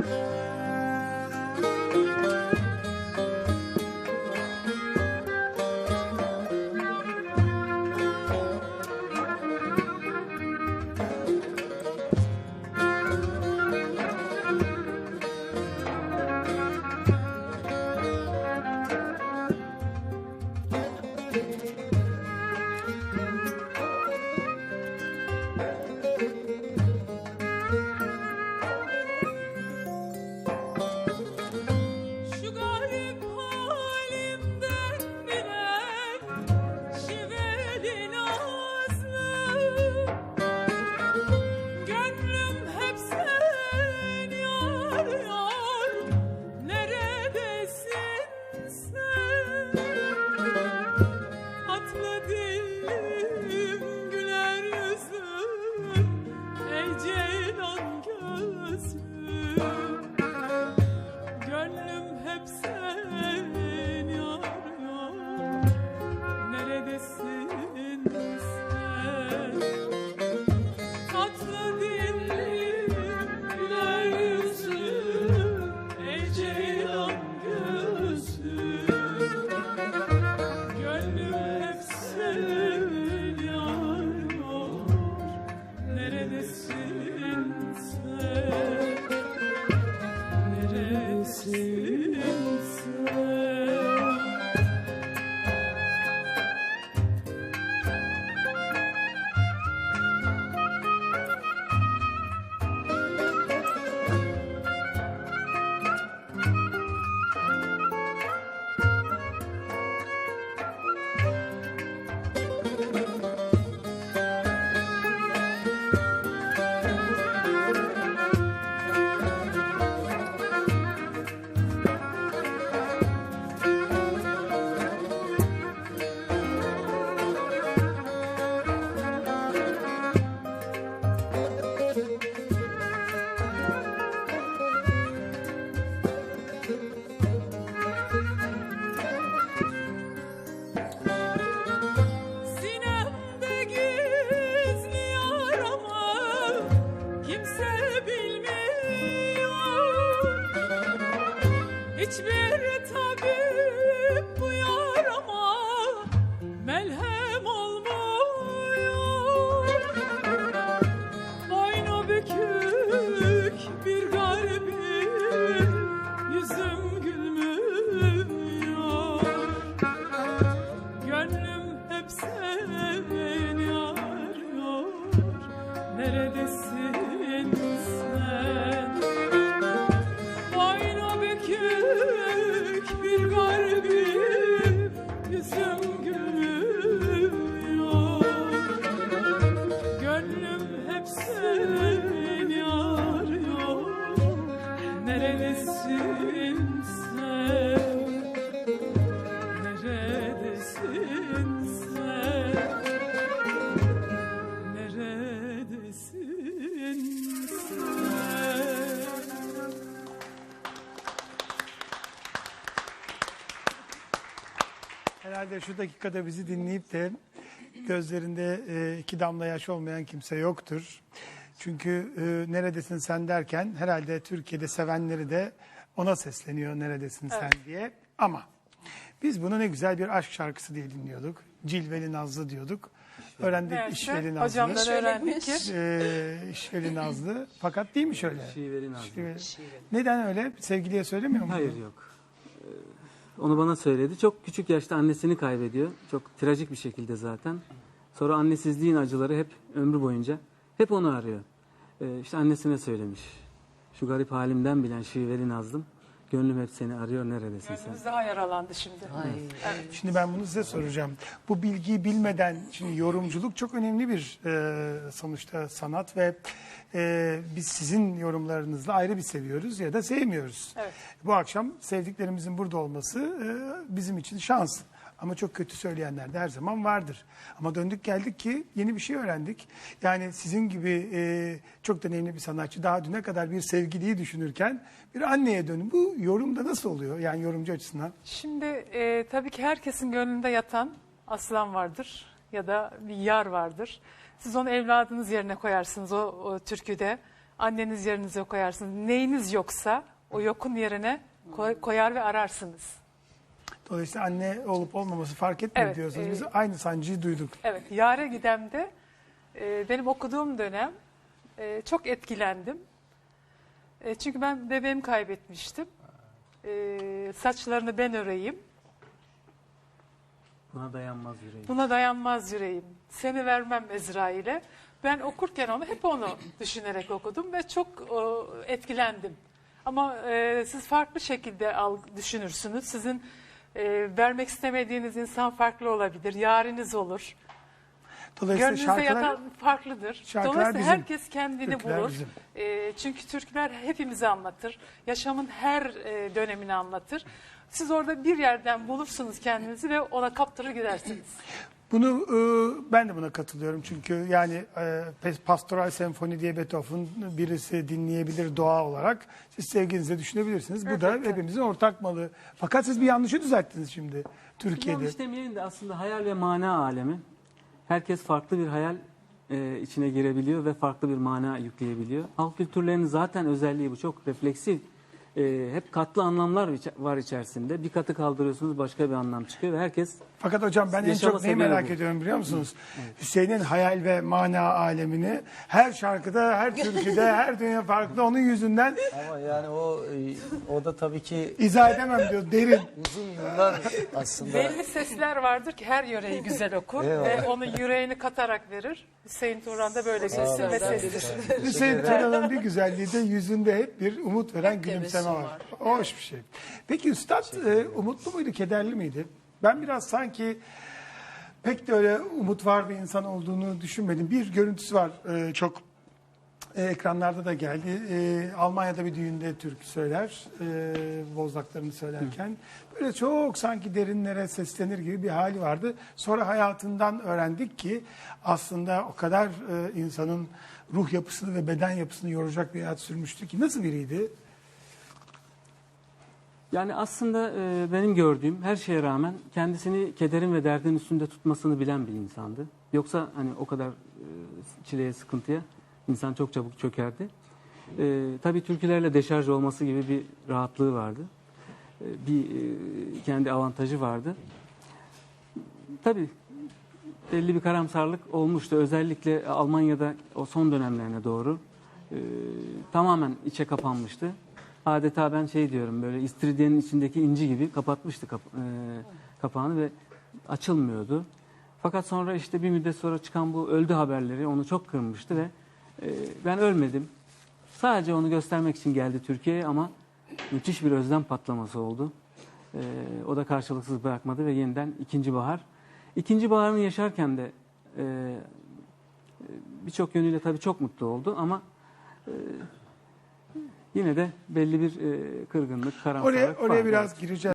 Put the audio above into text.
Şu Hiçbir Herhalde şu dakikada bizi dinleyip de gözlerinde e, iki damla yaş olmayan kimse yoktur. Çünkü e, neredesin sen derken herhalde Türkiye'de sevenleri de ona sesleniyor neredesin sen diye. Ama biz bunu ne güzel bir aşk şarkısı diye dinliyorduk. Cilveli Nazlı diyorduk. Öğrendik Meğerse işveli Nazlı. hocamdan öğrendik E, işveli Nazlı. Fakat değil mi şöyle? Şiveri Nazlı. Şiveli. Neden öyle? Sevgiliye söylemiyor mu? Hayır yok. Onu bana söyledi. Çok küçük yaşta annesini kaybediyor. Çok trajik bir şekilde zaten. Sonra annesizliğin acıları hep ömrü boyunca hep onu arıyor. Ee, işte annesine söylemiş. Şu garip halimden bilen şiveli Nazlım. Gönlüm hep seni arıyor neredesin sen? gönlümüz daha yaralandı şimdi. Şimdi ben bunu size soracağım. Bu bilgiyi bilmeden, şimdi yorumculuk çok önemli bir e, sonuçta sanat ve e, biz sizin yorumlarınızla ayrı bir seviyoruz ya da sevmiyoruz. Evet. Bu akşam sevdiklerimizin burada olması e, bizim için şans. Ama çok kötü söyleyenler de her zaman vardır. Ama döndük geldik ki yeni bir şey öğrendik. Yani sizin gibi e, çok deneyimli bir sanatçı daha düne kadar bir sevgiliyi düşünürken bir anneye dönün. Bu yorumda nasıl oluyor? Yani yorumcu açısından. Şimdi e, tabii ki herkesin gönlünde yatan aslan vardır ya da bir yar vardır. Siz onu evladınız yerine koyarsınız o, o türküde. Anneniz yerinize koyarsınız. Neyiniz yoksa o yokun yerine koy- koyar ve ararsınız. Dolayısıyla anne olup olmaması fark etmiyor Evet, diyorsunuz. e, Biz aynı sancıyı duyduk. Evet, Yare Gidem'de e, benim okuduğum dönem e, çok etkilendim. E, çünkü ben bebeğimi kaybetmiştim. E, saçlarını ben öreyim. Buna dayanmaz yüreğim. Buna dayanmaz yüreğim. Seni vermem Ezrail'e. Ben okurken onu hep onu düşünerek okudum ve çok e, etkilendim. Ama e, siz farklı şekilde al, düşünürsünüz. Sizin e, vermek istemediğiniz insan farklı olabilir. Yariniz olur. Dolayısıyla Gönlünüzde şarkılar yatan farklıdır. şarkılar Dolayısıyla bizim, herkes kendini türküler bulur. bizim. E, çünkü türküler hepimizi anlatır. Yaşamın her e, dönemini anlatır. Siz orada bir yerden bulursunuz kendinizi ve ona kaptırır gidersiniz. Bunu e, ben de buna katılıyorum çünkü yani e, Pastoral Senfoni diye Beethoven birisi dinleyebilir doğa olarak. Siz sevginize düşünebilirsiniz. Bu da Evet. hepimizin ortak malı. Fakat siz bir yanlışı düzelttiniz şimdi Türkiye'de. Yanlış demeyelim de aslında hayal ve mana alemi. Herkes farklı bir hayal e, içine girebiliyor ve farklı bir mana yükleyebiliyor. Halk kültürlerinin zaten özelliği bu. Çok refleksif. E, hep katlı anlamlar var içerisinde. Bir katı kaldırıyorsunuz başka bir anlam çıkıyor ve herkes Fakat hocam ben en çok neyi merak bu. ediyorum biliyor musunuz? Hüseyin'in hayal ve mana alemini her şarkıda, her türküde, her dünya farklı onun yüzünden Ama yani o e, o da tabii ki izah edemem diyor derin. uzun yıllar aslında Belli sesler vardır ki her yöreyi güzel okur ve onu yüreğini katarak verir. Hüseyin Turan da böyle birisi ve seslidir. Hüseyin Turan'ın bir güzelliği de yüzünde hep bir umut veren gülümseme var. Hoş bir şey. Peki Üstad e, umutlu muydu, kederli miydi? Ben biraz sanki pek de öyle umut var bir insan olduğunu düşünmedim. Bir görüntüsü var e, çok e, ekranlarda da geldi. E, Almanya'da bir düğünde türkü söyler, e, bozlaklarını söylerken. Böyle çok sanki derinlere seslenir gibi bir hali vardı. Sonra hayatından öğrendik ki aslında o kadar e, insanın ruh yapısını ve beden yapısını yoracak bir hayat sürmüştü ki. Nasıl biriydi? Yani aslında e, benim gördüğüm her şeye rağmen kendisini kederin ve derdin üstünde tutmasını bilen bir insandı. Yoksa hani o kadar e, çileye, sıkıntıya insan çok çabuk çökerdi. E, tabii türkülerle deşarj olması gibi bir rahatlığı vardı. E, bir e, kendi avantajı vardı. Tabii belli bir karamsarlık olmuştu. Özellikle Almanya'da o son dönemlerine doğru e, tamamen içe kapanmıştı. Adeta ben şey diyorum böyle istiridyenin içindeki inci gibi kapatmıştı kap- e, kapağını ve açılmıyordu. Fakat sonra işte bir müddet sonra çıkan bu öldü haberleri onu çok kırmıştı ve e, ben ölmedim. Sadece onu göstermek için geldi Türkiye'ye ama müthiş bir özlem patlaması oldu. E, o da karşılıksız bırakmadı ve yeniden ikinci bahar. İkinci baharını yaşarken de e, birçok yönüyle tabii çok mutlu oldu ama e, yine de belli bir e, kırgınlık, karamsarlık Oraya, oraya biraz gireceğiz.